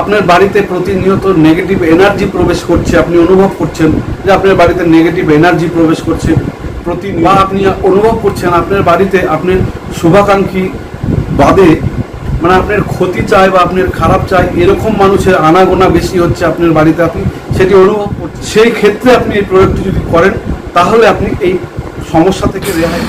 আপনার বাড়িতে প্রতিনিয়ত নেগেটিভ এনার্জি প্রবেশ করছে, আপনি অনুভব করছেন যে আপনার বাড়িতে নেগেটিভ এনার্জি প্রবেশ করছে প্রতি বা আপনি অনুভব করছেন আপনার বাড়িতে আপনার শুভাকাঙ্ক্ষী বাদে মানে আপনার ক্ষতি চায় বা আপনার খারাপ চায়, এরকম মানুষের আনাগোনা বেশি হচ্ছে আপনার বাড়িতে, আপনি সেটি অনুভব করছেন। সেই ক্ষেত্রে আপনি এই প্রয়োগটি যদি করেন, তাহলে আপনি এই সমস্যা থেকে রেহাই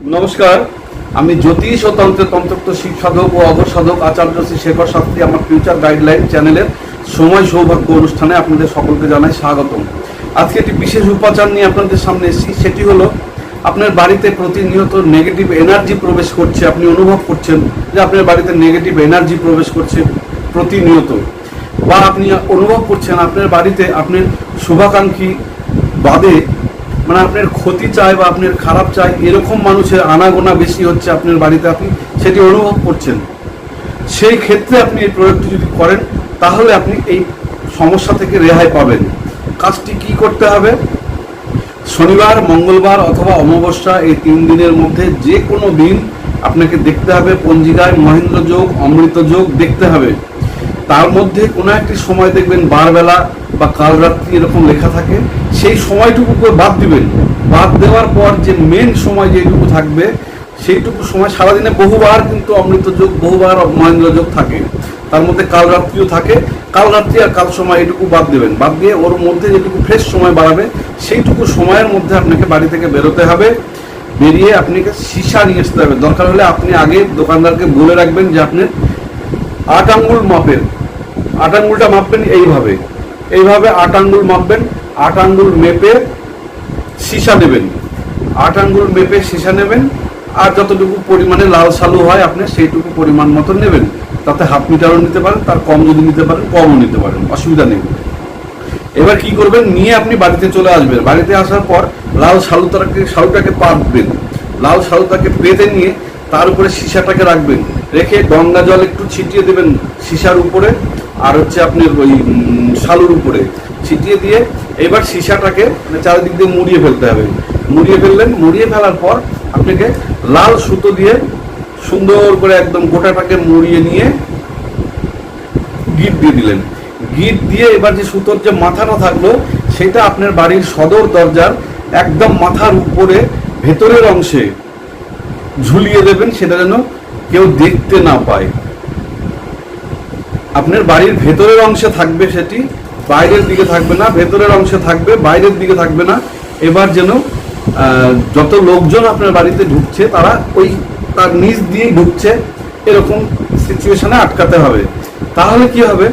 নমস্কার। আমি জ্যোতিষ ও তন্ত্র তন্ত্রক্ত শিক্ষাধক ও অবসাধক আচার্য শ্রী শেখর শাস্ত্রী আমার ফিউচার গাইডলাইন চ্যানেলের সময় সৌভাগ্য অনুষ্ঠানে আপনাদের সকলকে জানাই স্বাগতম। আজকে একটি বিশেষ উপাচার নিয়ে আপনাদের সামনে এসেছি, সেটি হলো আপনার বাড়িতে প্রতিনিয়ত নেগেটিভ এনার্জি প্রবেশ করছে, আপনি অনুভব করছেন যে আপনার বাড়িতে নেগেটিভ এনার্জি প্রবেশ করছে প্রতিনিয়ত বা আপনি অনুভব করছেন আপনার বাড়িতে আপনার শুভাকাঙ্ক্ষী বাদে মানে আপনার ক্ষতি চায় বা আপনার খারাপ চায় এরকম মানুষের আনাগোনা বেশি হচ্ছে আপনার বাড়িতে আপনি, সেটি অনুভব করছেন। সেই ক্ষেত্রে আপনি এই প্রয়োগটি যদি করেন, তাহলে আপনি এই সমস্যা থেকে রেহাই পাবেন। কাজটি কি করতে হবে? শনিবার, মঙ্গলবার অথবা অমাবস্যা এই তিন দিনের মধ্যে যে কোনো দিন আপনাকে দেখতে হবে, পঞ্জিকায় মহেন্দ্র যোগ, অমৃত যোগ দেখতে হবে। তার মধ্যে কোনো একটি সময় দেখবেন বারবেলা বা কাল রাত্রি এরকম লেখা থাকে, সেই সময়টুকুকে বাদ দিবেন। বাদ দেওয়ার পর যে মেন সময় যেটুকু থাকবে, সেইটুকু সময় সারাদিনে বহুবার কিন্তু অমৃত যোগ, বহুবার মহেন্দ্র যোগ থাকে। তার মধ্যে কাল রাত্রিও থাকে। কাল রাত্রি আর কাল সময় এটুকু বাদ দেবেন। বাদ দিয়ে ওর মধ্যে যেটুকু ফ্রেশ সময় বাড়াবে, সেইটুকু সময়ের মধ্যে আপনাকে বাড়ি থেকে বেরোতে হবে। বেরিয়ে আপনাকে সীসা নিয়ে আসতে হবে। দরকার হলে আপনি আগে দোকানদারকে বলে রাখবেন যে আপনি আট আঙ্গুল মাপেন। আট আঙ্গুলটা মাপবেন এইভাবে। এইভাবে আট আঙ্গুল মাপবেন, আট আঙ্গুল মেপে সীসা নেবেন। আট আঙ্গুল মেপে সীসা নেবেন, আর যতটুকু পরিমাণে লাল সালু হয় আপনি সেইটুকু পরিমাণ মতো নেবেন। তাতে হাফ মিটারও নিতে পারেন, তার কম যদি নিতে পারেন, কমও নিতে পারেন, অসুবিধা নেই। এবার কি করবেন? নিয়ে আপনি বাড়িতে চলে আসবেন। বাড়িতে আসার পর লাল শালুটাকে শালুটাকে পাতবেন। লাল শালুটাকে পেতে নিয়ে তার উপরে সীসাটাকে রাখবেন। রেখে গঙ্গা জল একটু ছিটিয়ে দেবেন সীসার উপরে, আর হচ্ছে আপনার ওই শালুর উপরে ছিটিয়ে দিয়ে এবার সীসাটাকে মানে চারিদিক দিয়ে মুড়িয়ে ফেলতে হবে। মুড়িয়ে ফেললেন, মুড়িয়ে ফেলার পর আপনাকে লাল সুতো দিয়ে সুন্দর করে একদম গোটাটাকে মুড়িয়ে নিয়ে গিট দিয়ে দিলেন। গিট দিয়ে এবার যে সুতোর যে মাথাটা থাকল, সেটা আপনার বাড়ির সদর দরজার একদম মাথার উপরে ভেতরের অংশে ঝুলিয়ে দেবেন, সেটা যেন কেউ দেখতে না পায়। আপনার বাড়ির ভেতরের অংশে থাকবে সেটি, বাইরের দিকে থাকবে না, ভেতরের অংশে থাকবে, বাইরের দিকে থাকবে না। এবার যেন যত লোকজন আপনার বাড়িতে ঢুকছে, তারা ওই তার নিচ দিয়েই ঢুকছে, এরকম সিচুয়েশনে আটকাতে হবে। তাহলে কি হবে?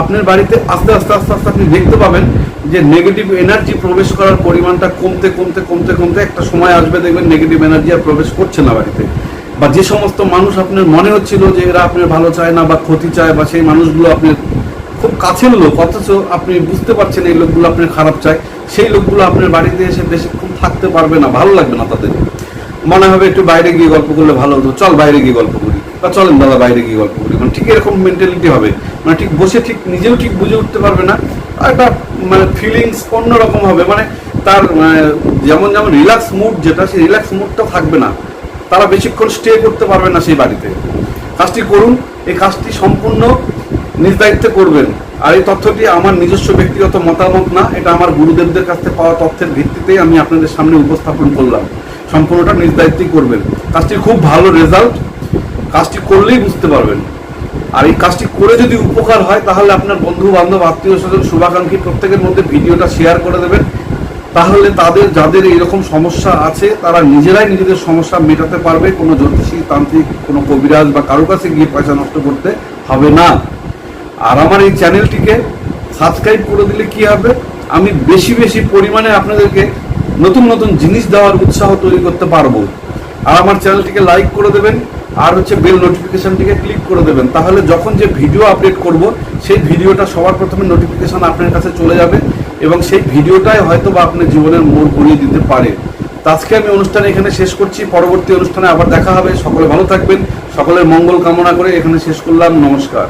আপনার বাড়িতে আস্তে আস্তে আস্তে আস্তে আপনি দেখতে পাবেন যে নেগেটিভ এনার্জি প্রবেশ করার পরিমাণটা কমতে কমতে কমতে কমতে একটা সময় আসবে, দেখবেন নেগেটিভ এনার্জি আর প্রবেশ করছে না বাড়িতে। বা যে সমস্ত মানুষ আপনার মনে হচ্ছিল যে এরা আপনার ভালো চায় না বা ক্ষতি চায় বা সেই মানুষগুলো আপনার খুব কাছের লোক, অথচ আপনি বুঝতে পারছেন এই লোকগুলো আপনার খারাপ চায়, সেই লোকগুলো আপনার বাড়িতে এসে বেশিক্ষণ থাকতে পারবে না, ভালো লাগবে না তাদের। মনে হবে একটু বাইরে গিয়ে গল্প করলে ভালো হতো। চল বাইরে গিয়ে গল্প করি। বা চলেন দাদা, বাইরে গিয়ে গল্প করি। মানে ঠিক এরকম মেন্টালিটি হবে। মানে ঠিক বসে ঠিক নিজেও ঠিক বুঝে উঠতে পারবে না। আর একটা মানে ফিলিংস অন্যরকম হবে। মানে তার মানে যেমন যেমন রিল্যাক্স মুড যেটা সেই রিল্যাক্স মুডটা থাকবে না। তারা বেশিক্ষণ স্টে করতে পারবে না সেই বাড়িতে। কাজটি করুন, এই কাজটি সম্পূর্ণ নিজ দায়িত্বে করবেন। আর এই তথ্যটি আমার নিজস্ব ব্যক্তিগত মতামত না, এটা আমার গুরুদেবদের কাছ থেকে পাওয়া তথ্যের ভিত্তিতেই আমি আপনাদের সামনে উপস্থাপন করলাম। সম্পূর্ণটা নিজ দায়িত্বেই করবেন। কাজটি খুব ভালো রেজাল্ট কাজটি করলেই বুঝতে পারবেন। আর এই কাজটি করে যদি উপকার হয়, তাহলে আপনার বন্ধু বান্ধব আত্মীয় স্বজন শুভাকাঙ্ক্ষী প্রত্যেকের মধ্যে ভিডিওটা শেয়ার করে দেবেন। তাহলে তাদের যাদের এইরকম সমস্যা আছে, তারা নিজেরাই নিজেদের সমস্যা মেটাতে পারবে, কোনো জ্যোতিষী, তান্ত্রিক, কোনো কবিরাজ বা কারও কাছে গিয়ে পয়সা নষ্ট করতে হবে না। আর আমার এই চ্যানেলটিকে সাবস্ক্রাইব করে দিলে কি হবে? আমি বেশি বেশি পরিমাণে আপনাদেরকে নতুন নতুন জিনিস দেওয়ার উৎসাহ তৈরি করতে পারব। আর আমার চ্যানেলটিকে লাইক করে দেবেন আর হচ্ছে বেল নোটিফিকেশনটিকে ক্লিক করে দেবেন। তাহলে যখন যে ভিডিও আপডেট করব, সেই ভিডিওটা সবার প্রথমে নোটিফিকেশান আপনার কাছে চলে যাবে এবং সেই ভিডিওটাই হয়তো বা আপনার জীবনের মোড় ঘুরিয়ে দিতে পারে। আজকে আমি অনুষ্ঠান এখানে শেষ করছি। পরবর্তী অনুষ্ঠানে আবার দেখা হবে। সকলে ভালো থাকবেন। সকলের মঙ্গল কামনা করে এখানে শেষ করলাম। নমস্কার।